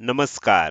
नमस्कार.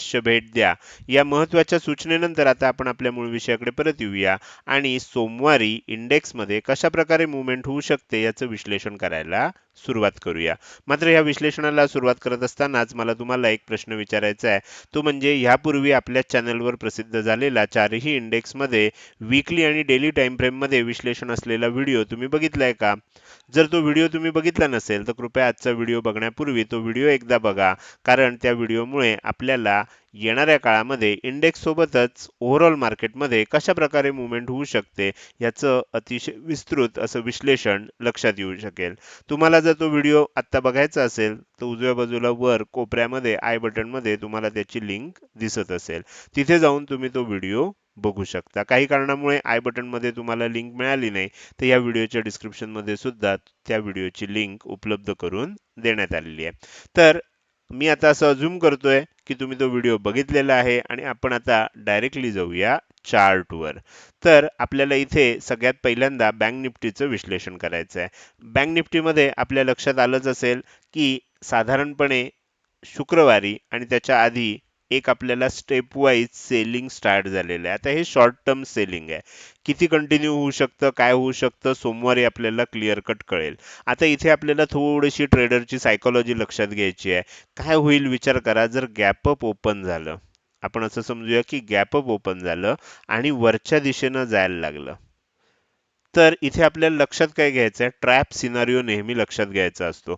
अवश्य भेट द्या. या महत्त्वाच्या सूचनेनंतर आता आपण आपल्या मूळ विषयाकडे परत येऊया. आणि सोमवारी इंडेक्समध्ये कशा प्रकारे मुवमेंट होऊ शकते याचं विश्लेषण करायला सुरुवात करूया. मात्र या विश्लेषणाला सुरुवात करत असतानाच मला तुम्हाला एक प्रश्न विचारायचा आहे. तो म्हणजे ह्यापूर्वी आपल्या चॅनलवर प्रसिद्ध झालेला चारही इंडेक्समध्ये वीकली आणि डेली टाइम फ्रेममध्ये विश्लेषण असलेला व्हिडिओ तुम्ही बघितलाय का? जर तो व्हिडिओ तुम्ही बघितला नसेल तर कृपया आजचा व्हिडिओ बघण्यापूर्वी तो व्हिडिओ एकदा बघा. कारण त्या व्हिडिओमुळे आपल्याला येणाऱ्या काळामध्ये इंडेक्स सोबतच ओव्हरऑल मार्केटमध्ये कशा प्रकारे मुवमेंट होऊ शकते याचं अतिशय विस्तृत असं विश्लेषण लक्षात येऊ शकेल. तुम्हाला जर तो व्हिडिओ आत्ता बघायचा असेल तर उजव्या बाजूला वर कोपऱ्यामध्ये आय बटनमध्ये तुम्हाला त्याची लिंक दिसत असेल. तिथे जाऊन तुम्ही तो व्हिडिओ बघू शकता. काही कारणामुळे आय बटनमध्ये तुम्हाला लिंक मिळाली नाही तर या व्हिडिओच्या डिस्क्रिप्शनमध्ये सुद्धा त्या व्हिडिओची लिंक उपलब्ध करून देण्यात आलेली आहे. तर मी आता असं अझूम करतोय. की तुम्ही तो व्हिडिओ बघितलेला आहे आणि आपण आता डायरेक्टली जाऊया चार्टवर तर आपल्याला इथे सगळ्यात पहिल्यांदा बँक निफ्टीचं विश्लेषण करायचं आहे. बँक निफ्टीमध्ये आपल्या लक्षात आलंच असेल की साधारणपणे शुक्रवारी आणि त्याच्या आधी एक आपल्याला स्टेप वाईज सेलिंग स्टार्ट झालेलं आहे. आता हे शॉर्ट टर्म सेलिंग आहे. किती कंटिन्यू होऊ शकतं काय होऊ शकतं सोमवारी आपल्याला क्लिअर कट कळेल. आता इथे आपल्याला थोडीशी ट्रेडरची सायकोलॉजी लक्षात घ्यायची आहे. काय होईल विचार करा जर गॅपअप ओपन झालं आपण असं समजूया की गॅपअप ओपन झालं आणि वरच्या दिशेनं जायला लागलं. तर इथे आपल्याला लक्षात काय घ्यायचं आहे? ट्रॅप सिनारिओ नेहमी लक्षात घ्यायचा असतो.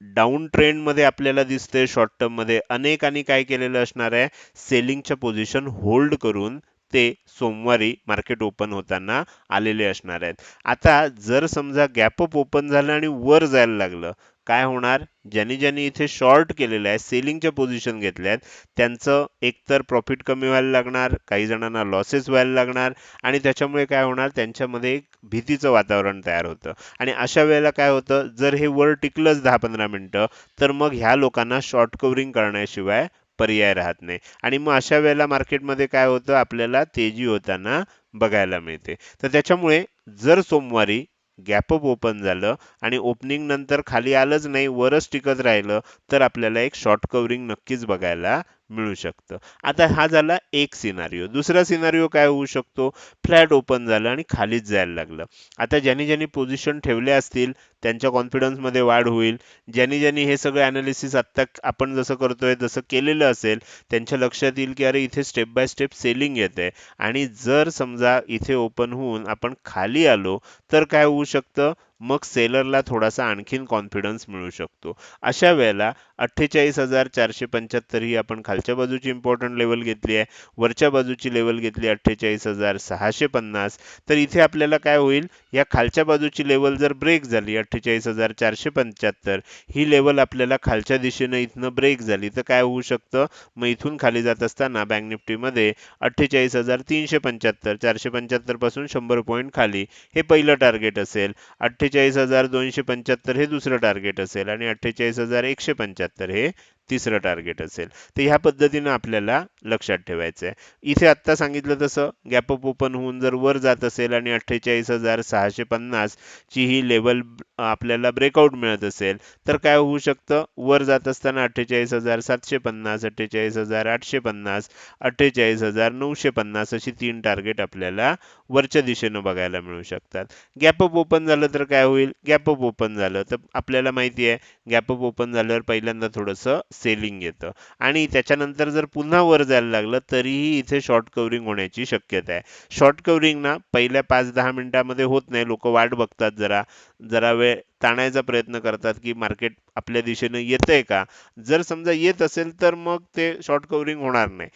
डाऊन ट्रेंडमध्ये आपल्याला दिसते शॉर्ट टर्ममध्ये. अनेकांनी काय केलेलं असणार आहे? सेलिंगच्या पोझिशन होल्ड करून ते सोमवारी मार्केट ओपन होताना आलेले असणार आहेत. आता जर समजा गॅपअप ओपन झालं आणि वर जायला लागलं काय होणार? ज्यांनी ज्यांनी इथे शॉर्ट केलेलं आहे सेलिंगच्या पोझिशन घेतल्या आहेत त्यांचं एकतर प्रॉफिट कमी व्हायला लागणार काही जणांना लॉसेस व्हायला लागणार आणि त्याच्यामुळे काय होणार? त्यांच्यामध्ये एक भीतीचं वातावरण तयार होतं. आणि अशा वेळेला काय होतं? जर हे वर टिकलंच दहा पंधरा मिनटं तर मग ह्या लोकांना शॉर्ट कव्हरिंग करण्याशिवाय पर्याय राहत नाही. आणि मग अशा वेळेला मार्केटमध्ये काय होतं? आपल्याला तेजी होताना बघायला मिळते. तर त्याच्यामुळे जर सोमवारी गॅपअप ओपन झालं आणि ओपनिंग नंतर खाली आलंच नाही वरच टिकत राहिलं तर आपल्याला एक शॉर्ट कव्हरिंग नक्कीच बघायला मिळू शकतं. आता हा झाला एक सिनारिओ दुसरा सिनारिओ काय होऊ शकतो? फ्लॅट ओपन झालं आणि खालीच जायला लागलं. आता ज्यांनी ज्यांनी पोझिशन ठेवले असतील त्यांच्या कॉन्फिडन्समध्ये वाढ होईल. ज्यांनी ज्यांनी हे सगळं अनालिसिस आत्ता आपण जसं करतोय जसं केलेलं असेल त्यांच्या लक्षात येईल की अरे इथे स्टेप बाय स्टेप सेलिंग येते आणि जर समजा इथे ओपन होऊन आपण खाली आलो तर काय होऊ शकतं? मग सेलरला थोडासा आणखीन कॉन्फिडन्स मिळू शकतो. अशा वेळेला अठ्ठेचाळीस हजार चारशे पंच्याहत्तर ही आपण खालच्या बाजूची इम्पॉर्टंट लेवल घेतली आहे. वरच्या बाजूची लेवल घेतली अठ्ठेचाळीस हजार सहाशे पन्नास. तर इथे आपल्याला काय होईल? या खालच्या बाजूची लेवल जर ब्रेक झाली अठ्ठेचाळीस हजार चारशे पंच्याहत्तर ही लेवल आपल्याला खालच्या दिशेनं इथनं ब्रेक झाली तर काय होऊ शकतं? मग इथून खाली जात असताना बँक निफ्टीमध्ये अठ्ठेचाळीस हजार तीनशे पंच्याहत्तर चारशे पंच्याहत्तरपासून शंभर पॉईंट खाली हे पहिलं टार्गेट असेल. अठ्ठे अठ्ठेचाळीस हजार दोनशे पंच्याहत्तर हे दुसरं टार्गेट असेल आणि अठ्ठेचाळीस हजार एकशे पंच्याहत्तर हे तिसरं टार्गेट असेल. तर ह्या पद्धतीनं आपल्याला लक्षात ठेवायचं आहे. इथे आत्ता सांगितलं तसं गॅप अप ओपन होऊन जर वर जात असेल आणि अठ्ठेचाळीस हजार सहाशे पन्नास ची ही लेवल आपल्याला ब्रेकआउट मिळत असेल तर काय होऊ शकतं? वर जात असताना अठ्ठेचाळीस हजार सातशे पन्नास अठ्ठेचाळीस हजार आठशे पन्नास अठ्ठेचाळीस हजार नऊशे पन्नास अशी तीन टार्गेट आपल्याला वरच्या दिशेनं बघायला मिळू शकतात. गॅप अप ओपन झालं तर काय होईल? गॅप अप ओपन झालं. तर आपल्याला माहिती आहे गॅप अप ओपन झाल्यावर पहिल्यांदा थोडंसं सेलिंग येतं. आणि त्याच्यानंतर जर पुन्हा वर जायला लागलं तरीही इथे शॉर्ट कव्हरिंग होण्याची शक्यता आहे. शॉर्ट कव्हरिंग ना पहिल्या पाच दहा मिनिटामध्ये होत नाही. लोक वाट बघतात जरा. जरा वेळ ताणायचा प्रयत्न करतात की मार्केट आपल्या दिशेनं येतंय का? जर समजा येत असेल तर मग ते शॉर्ट कव्हरिंग होणार नाही.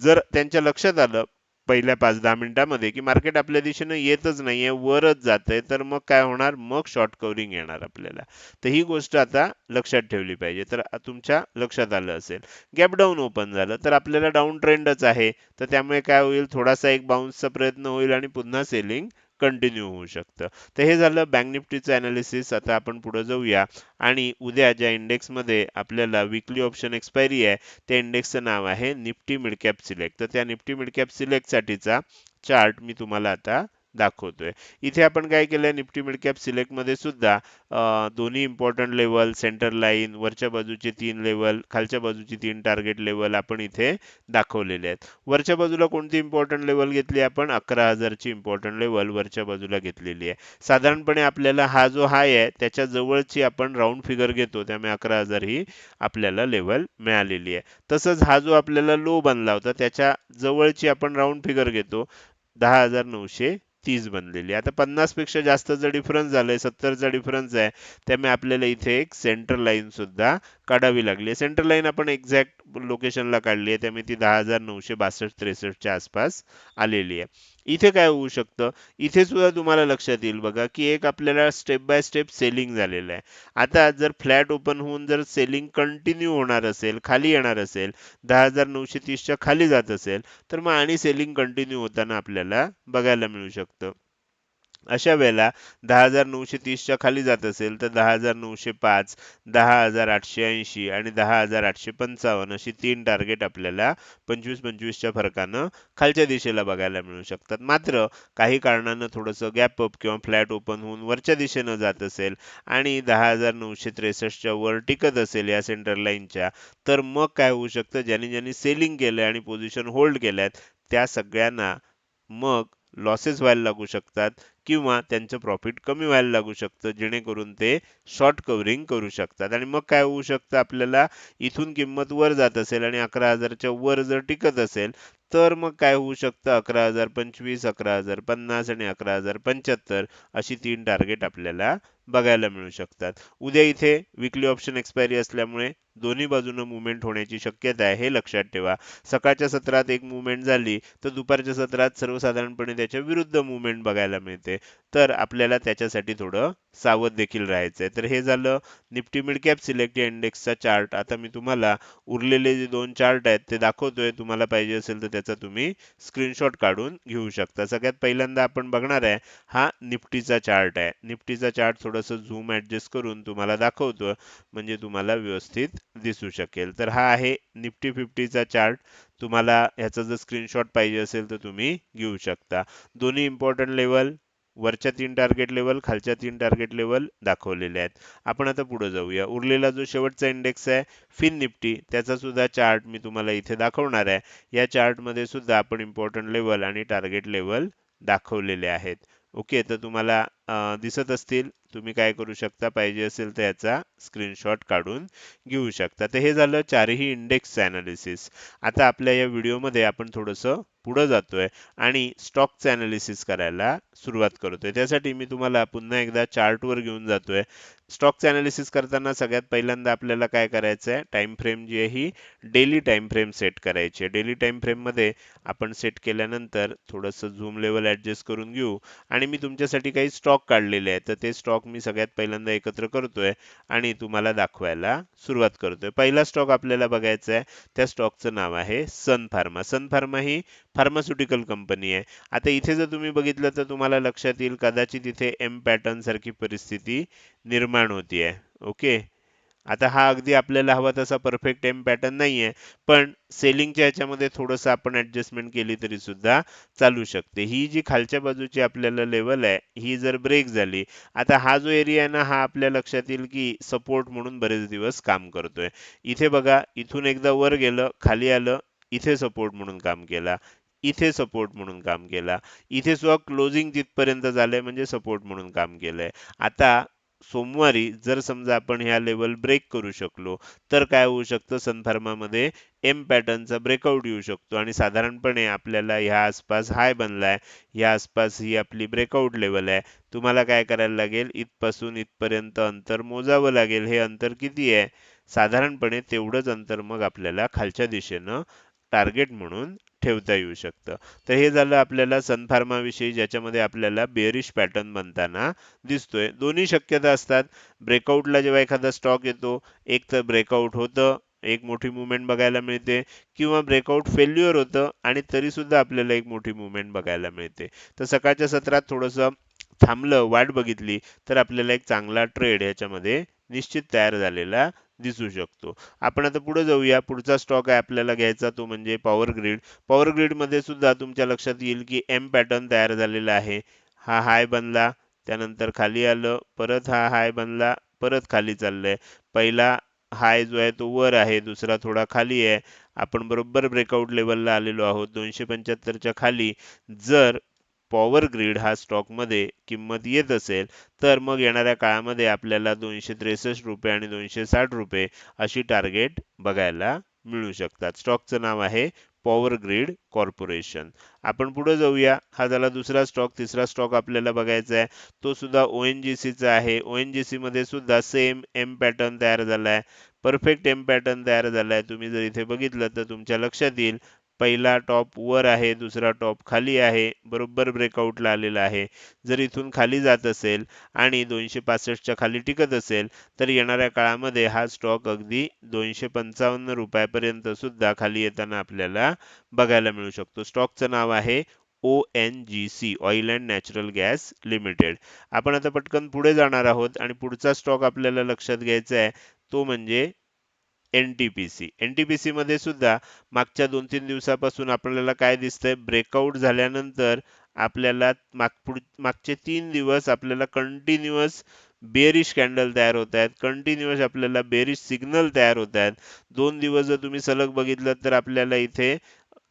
जर त्यांच्या लक्षात आलं पहिल्या पाच दहा मिनिटांमध्ये की मार्केट आपल्या दिशेनं येतच नाहीये वरच जातंय तर मग काय होणार? मग शॉर्ट कव्हरिंग येणार आपल्याला. तर ही गोष्ट आता लक्षात ठेवली पाहिजे. तर तुमच्या लक्षात आलं असेल. गॅप डाऊन ओपन झालं तर आपल्याला डाऊन ट्रेंडच आहे. तर त्यामुळे काय होईल? थोडासा एक बाउन्सचा प्रयत्न होईल आणि पुन्हा सेलिंग कंटिन्यू होऊ शकतं. तर हे झालं बँक निफ्टीचं अनालिसिस आता आपण पुढे जाऊया. आणि उद्या ज्या इंडेक्समध्ये आपल्याला विकली ऑप्शन एक्सपायरी आहे त्या इंडेक्सचं नाव आहे निफ्टी मिडकॅप सिलेक्ट. तर त्या निफ्टी मिडकॅप सिलेक्टसाठीचा चार्ट मी तुम्हाला आता दाखवतोय. इथे आपण काय केलंय? निफ्टी मिडकॅप सिलेक्टमध्ये सिलेक्टमध्ये सुद्धा दोन्ही इम्पॉर्टंट लेवल सेंटर लाईन वरच्या बाजूचे तीन लेवल खालच्या बाजूची तीन टार्गेट लेवल आपण इथे दाखवलेले आहेत. वरच्या बाजूला कोणती इम्पॉर्टंट लेवल घेतली आपण? अकरा हजारची इम्पॉर्टंट लेवल वरच्या बाजूला घेतलेली आहे. साधारणपणे आपल्याला हा जो हाय आहे त्याच्या जवळची आपण राऊंड फिगर घेतो त्यामुळे अकरा हजार ही आपल्याला लेवल मिळालेली आहे. तसंच हा जो आपल्याला लो बनला होता त्याच्या जवळची आपण राऊंड फिगर घेतो दहा हजार नऊशे तीस बनलेली. आता पन्नासपेक्षा जास्तचा डिफरन्स झालाय सत्तरचा डिफरन्स आहे त्यामुळे आपल्याला इथे एक सेंटर लाईन सुद्धा काढावी लागली. सेंटर लाईन आपण एक्झॅक्ट लोकेशनला काढली आहे. त्यामुळे ती दहा हजार नऊशे बासष्ट त्रेसष्टच्या आसपास आलेली आहे. इथे काय होऊ शकतं? इथे सुद्धा तुम्हाला लक्षात येईल बघा की एक आपल्याला स्टेप बाय स्टेप सेलिंग झालेलं आहे. आता जर फ्लॅट ओपन होऊन जर सेलिंग कंटिन्यू होणार असेल खाली येणार असेल दहा हजार नऊशे तीसच्या खाली जात असेल तर मग आणि सेलिंग कंटिन्यू होताना आपल्याला बघायला मिळू शकतं. अशा वेळेला दहा हजार नऊशे तीसच्या खाली जात असेल तर दहा हजार नऊशे पाच दहा हजार आठशे ऐंशी आणि दहा हजार आठशे पंचावन्न अशी तीन टार्गेट आपल्याला पंचवीस पंचवीसच्या फरकानं खालच्या दिशेला बघायला मिळू शकतात. मात्र काही कारणानं थोडंसं गॅप अप किंवा फ्लॅट ओपन होऊन वरच्या दिशेनं जात असेल आणि दहा हजार नऊशे त्रेसष्टच्या वर टिकत असेल या सेंटर लाईनच्या तर मग काय होऊ शकतं? ज्यांनी ज्यांनी सेलिंग केलं आणि पोझिशन होल्ड केल्यात त्या सगळ्यांना मग लॉसेस व्हायला लागू शकतात किंवा त्यांचं प्रॉफिट कमी व्हायला लागू शकतं जेणेकरून ते शॉर्ट कव्हरिंग करू शकतात. आणि मग काय होऊ शकतं? आपल्याला इथून किंमत वर जात असेल आणि अकरा हजारच्या वर जर टिकत असेल तर मग काय होऊ शकतं? अकरा हजार पंचवीस अकरा हजार पन्नास आणि अकरा हजार पंच्याहत्तर अशी तीन टार्गेट आपल्याला बघायला मिळू शकतात. उद्या इथे विकली ऑप्शन एक्सपायरी असल्यामुळे दोन्ही बाजूनं मुवमेंट होण्याची शक्यता आहे हे लक्षात ठेवा. सकाळच्या सत्रात एक मुवमेंट झाली तर दुपारच्या सत्रात सर्वसाधारणपणे त्याच्या विरुद्ध मुवमेंट बघायला मिळते. तर आपल्याला त्याच्यासाठी थोडं सावध देखील राहायचं आहे तर हे झालं निफ्टी मिड कॅप सिलेक्ट इंडेक्सचा चार्ट आता मी तुम्हाला उरलेले जे दोन चार्ट आहेत ते दाखवतोय. तुम्हाला पाहिजे असेल तर त्याचा तुम्ही स्क्रीनशॉट काढून घेऊ शकता. सगळ्यात पहिल्यांदा आपण बघणार आहे हा निफ्टीचा चार्ट आहे. निफ्टीचा चार्ट थोडंसं झूम ॲडजस्ट करून तुम्हाला दाखवतो म्हणजे तुम्हाला व्यवस्थित दिसू शकेल. तर हा आहे निफ्टी फिफ्टीचा चार्ट तुम्हाला ह्याचा जर स्क्रीनशॉट पाहिजे असेल तर तुम्ही घेऊ शकता. दोन्ही इम्पॉर्टंट लेवल वरच्या तीन टार्गेट लेवल खालच्या तीन टार्गेट लेवल दाखवलेले आहेत. आपण आता पुढे जाऊया. उरलेला जो शेवटचा इंडेक्स आहे फिन निफ्टी त्याचा सुद्धा चार्ट मी तुम्हाला इथे दाखवणार आहे. या चार्टमध्ये सुद्धा आपण इम्पॉर्टंट लेवल आणि टार्गेट लेवल दाखवलेले आहेत. ओके तर तुम्हाला दिसत असतील तुम्ही काय करू शकता? पाहिजे असेल तर याचा स्क्रीनशॉट काढून घेऊ शकता. तर हे झालं चारही इंडेक्सचं ॲनालिसिस आता आपल्या या व्हिडिओमध्ये आपण थोडंसं पुढं जातोय आणि स्टॉकचं ॲनालिसिस करायला सुरुवात करतोय. त्यासाठी मी तुम्हाला पुन्हा एकदा चार्टवर घेऊन जातोय. स्टॉकचं ॲनालिसिस करताना सगळ्यात पहिल्यांदा आपल्याला काय करायचं आहे टाईम फ्रेम जी आहे ही डेली टाईम फ्रेम सेट करायची आहे. डेली टाईम फ्रेममध्ये आपण सेट केल्यानंतर थोडंसं झूम लेवल ॲडजस्ट करून घेऊ. आणि मी तुमच्यासाठी काही स्टॉक काढलेले आहेत. तर ते स्टॉक मी सगळ्यात पहिल्यांदा एकत्र करतोय आणि तुम्हाला दाखवायला सुरुवात करतोय. पहिला स्टॉक आपल्याला बघायचा आहे. त्या स्टॉकचं नाव आहे सन फार्मा सन फार्मा ही फार्मास्युटिकल कंपनी आहे. आता इथे जर तुम्ही बघितलं तर तुम्हाला लक्षात येईल कदाचित इथे एम पॅटर्न सारखी परिस्थिती निर्माण होतीये. ओके आता हा अगदी आपल्याला हवा तसा परफेक्ट एम पॅटर्न नाहीये पण सेलिंगच्या ह्याच्यामध्ये थोडंसं आपण ॲडजस्टमेंट केली तरी सुद्धा चालू शकते. ही जी खालच्या बाजूची आपल्याला लेवल आहे ही जर ब्रेक झाली आता हा जो एरिया आहे ना हा आपल्या लक्षात येईल की सपोर्ट म्हणून बरेच दिवस काम करतोय. इथे बघा इथून एकदा वर गेलं खाली आलं इथे सपोर्ट म्हणून काम केला इथे सपोर्ट म्हणून काम केला इथे सुद्धा क्लोजिंग तिथपर्यंत झालंय म्हणजे सपोर्ट म्हणून काम केलंय. आता सोमवारी जर समजा आपण ह्या लेवल ब्रेक करू शकलो तर काय होऊ शकतं? सनफार्मामध्ये एम पॅटर्नचा ब्रेकआउट येऊ शकतो. आणि साधारणपणे आपल्याला ह्या आसपास हाय बनलाय. ह्या आसपास ही आपली ब्रेकआउट लेवल आहे. तुम्हाला काय करायला लागेल? इथपासून इथपर्यंत अंतर मोजावं लागेल. हे अंतर किती आहे? साधारणपणे तेवढंच अंतर मग आपल्याला खालच्या दिशेनं टार्गेट म्हणून ठेवता येऊ शकतं. तर हे झालं आपल्याला सनफार्माविषयी ज्याच्यामध्ये आपल्याला बेअरिश पॅटर्न बनताना दिसतोय. दोन्ही शक्यता असतात. ब्रेकआउटला जेव्हा एखादा स्टॉक येतो एक तर ब्रेकआउट होतं एक मोठी मुवमेंट बघायला मिळते किंवा ब्रेकआउट फेल्युअर होतं आणि तरी सुद्धा आपल्याला एक मोठी मुवमेंट बघायला मिळते. तर सकाळच्या सत्रात थोडंसं थांबलं वाट बघितली तर आपल्याला एक चांगला ट्रेड याच्यामध्ये निश्चित तयार झालेला दिसू शकतो. आपण आता पुढे जाऊया. पुढचा स्टॉक आहे आपल्याला घ्यायचा तो म्हणजे पॉवर ग्रीड पॉवर ग्रीडमध्ये सुद्धा तुमच्या लक्षात येईल की एम पॅटर्न तयार झालेला आहे. हा हाय बनला त्यानंतर खाली आलं परत हा हाय बनला परत खाली चाललंय. पहिला हाय जो आहे तो वर आहे दुसरा थोडा खाली आहे. आपण बरोबर ब्रेकआउट लेवलला आलेलो आहोत दोनशे पंच्याहत्तरच्या खाली. जर पॉवर ग्रीड हा स्टॉकमध्ये किंमत येत असेल तर मग येणाऱ्या काळामध्ये आपल्याला दोनशे त्रेसष्ट रुपये आणि दोनशे साठ रुपये अशी टार्गेट बघायला मिळू शकतात. स्टॉकचं नाव आहे पॉवर ग्रीड कॉर्पोरेशन आपण पुढे जाऊया. हा झाला दुसरा स्टॉक तिसरा स्टॉक आपल्याला बघायचा आहे. तो सुद्धा ओ एन जी सीचा आहे. ओ एन जी सीमध्ये सुद्धा सेम एम पॅटर्न तयार झालाय. परफेक्ट एम पॅटर्न तयार झालाय. तुम्ही जर इथे बघितलं तर तुमच्या लक्षात येईल. पहिला टॉप वर आहे दुसरा टॉप खाली आहे बरोबर ब्रेकआउटला आलेला आहे. जर इथून खाली जात असेल आणि दोनशे पासष्टच्या खाली टिकत असेल तर येणाऱ्या काळामध्ये हा स्टॉक अगदी दोनशे पंचावन्न रुपयापर्यंत सुद्धा खाली येताना आपल्याला बघायला मिळू शकतो. स्टॉकचं नाव आहे O N G C oil and natural gas limited आपण आता पटकन पुढे जाणार आहोत आणि पुढचा स्टॉक आपल्याला लक्षात घ्यायचा आहे तो म्हणजे एनटीपीसी एनटीपीसी मध्ये सुद्धा मागच्या दोन तीन दिवसापासून आपल्याला काय दिसतंय? ब्रेकआउट झाल्यानंतर आपल्याला मागपुढ मागचे तीन दिवस आपल्याला कंटिन्युअस बेरिश कॅन्डल तयार होत आहेत. कंटिन्युअस आपल्याला बेरिश सिग्नल तयार होत आहेत. दोन दिवस जर तुम्ही सलग बघितलं तर आपल्याला इथे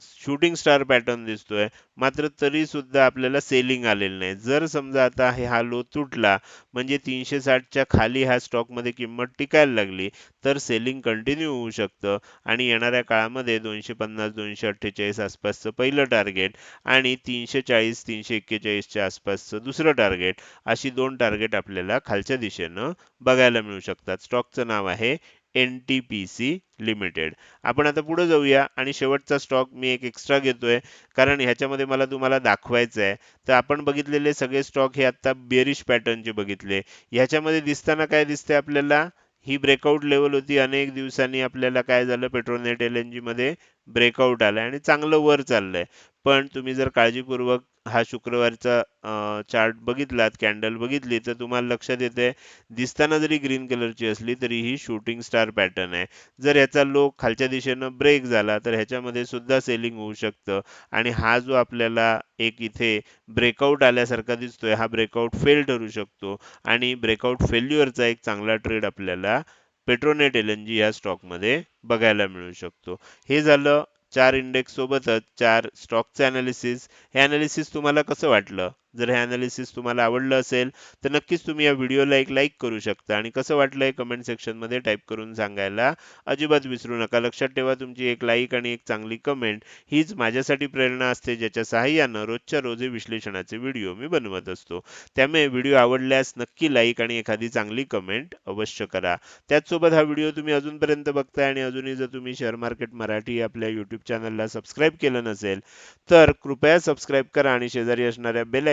शूटिंग स्टार पॅटर्न दिसतोय. मात्र तरी सुद्धा आपल्याला सेलिंग आलेलं नाही. जर समजा आता हे हा लो तुटला म्हणजे तीनशे साठच्या खाली ह्या स्टॉकमध्ये किंमत टिकायला लागली तर सेलिंग कंटिन्यू होऊ शकतं. आणि येणाऱ्या काळामध्ये दोनशे पन्नास दोनशे अठ्ठेचाळीस आसपासचं पहिलं टार्गेट आणि तीनशे चाळीस तीनशे एक्केचाळीसच्या आसपासचं दुसरं टार्गेट अशी दोन टार्गेट आपल्याला खालच्या दिशेनं बघायला मिळू शकतात. स्टॉकचं नाव आहे N T P C limited आपण आता पुढे जाऊया आणि शेवटचा स्टॉक मी एक एक्स्ट्रा घेतोय. कारण ह्याच्यामध्ये मला तुम्हाला दाखवायचं आहे तर आपण बघितलेले सगळे स्टॉक हे आता बेरिश पॅटर्नचे बघितले. ह्याच्यामध्ये दिसताना काय दिसतंय आपल्याला? ही ब्रेकआउट लेवल होती. अनेक दिवसांनी आपल्याला काय झालं? पेट्रोलनेट एल एन जीमध्ये ब्रेकआउट आलाय आणि चांगलं वर चाललंय. पण तुम्ही जर काळजीपूर्वक हा शुक्रवारचा चार्ट बघितलात कॅन्डल बघितली तर तुम्हाला लक्षात येते दिसताना जरी ग्रीन कलरची असली तरी ही शूटिंग स्टार पॅटर्न आहे. जर याचा लो खालच्या दिशेनं ब्रेक झाला तर ह्याच्यामध्ये सुद्धा सेलिंग होऊ शकतं. आणि हा जो आपल्याला एक इथे ब्रेकआउट आल्यासारखा दिसतोय हा ब्रेकआउट फेल ठरू शकतो. आणि ब्रेकआउट फेल्युअरचा एक चांगला ट्रेड आपल्याला पेट्रोनेट एल एन जी या स्टॉकमध्ये बघायला मिळू शकतो. हे झालं चार इंडेक्स सोबतच चार स्टॉकचे अनालिसिस हे अनालिसिस तुम्हाला कसं वाटलं? जर हे ॲनालिसिस तुम्हाला आवडलं असेल तर नक्कीच तुम्ही या व्हिडिओला एक लाईक करू शकता. आणि कसं वाटलं हे कमेंट सेक्शनमध्ये टाईप करून सांगायला अजिबात विसरू नका. लक्षात ठेवा तुमची एक लाईक आणि एक चांगली कमेंट हीच माझ्यासाठी प्रेरणा असते ज्याच्या सहाय्यानं रोजच्या रोज विश्लेषणाचे व्हिडिओ मी बनवत असतो. त्यामुळे व्हिडिओ आवडल्यास नक्की लाईक आणि एखादी चांगली कमेंट अवश्य करा. त्याचसोबत हा व्हिडिओ तुम्ही अजूनपर्यंत बघताय आणि अजूनही जर तुम्ही शेअर मार्केट मराठी आपल्या यूट्यूब चॅनलला सबस्क्राईब केलं नसेल तर कृपया सबस्क्राईब करा आणि शेजारी असणाऱ्या बेल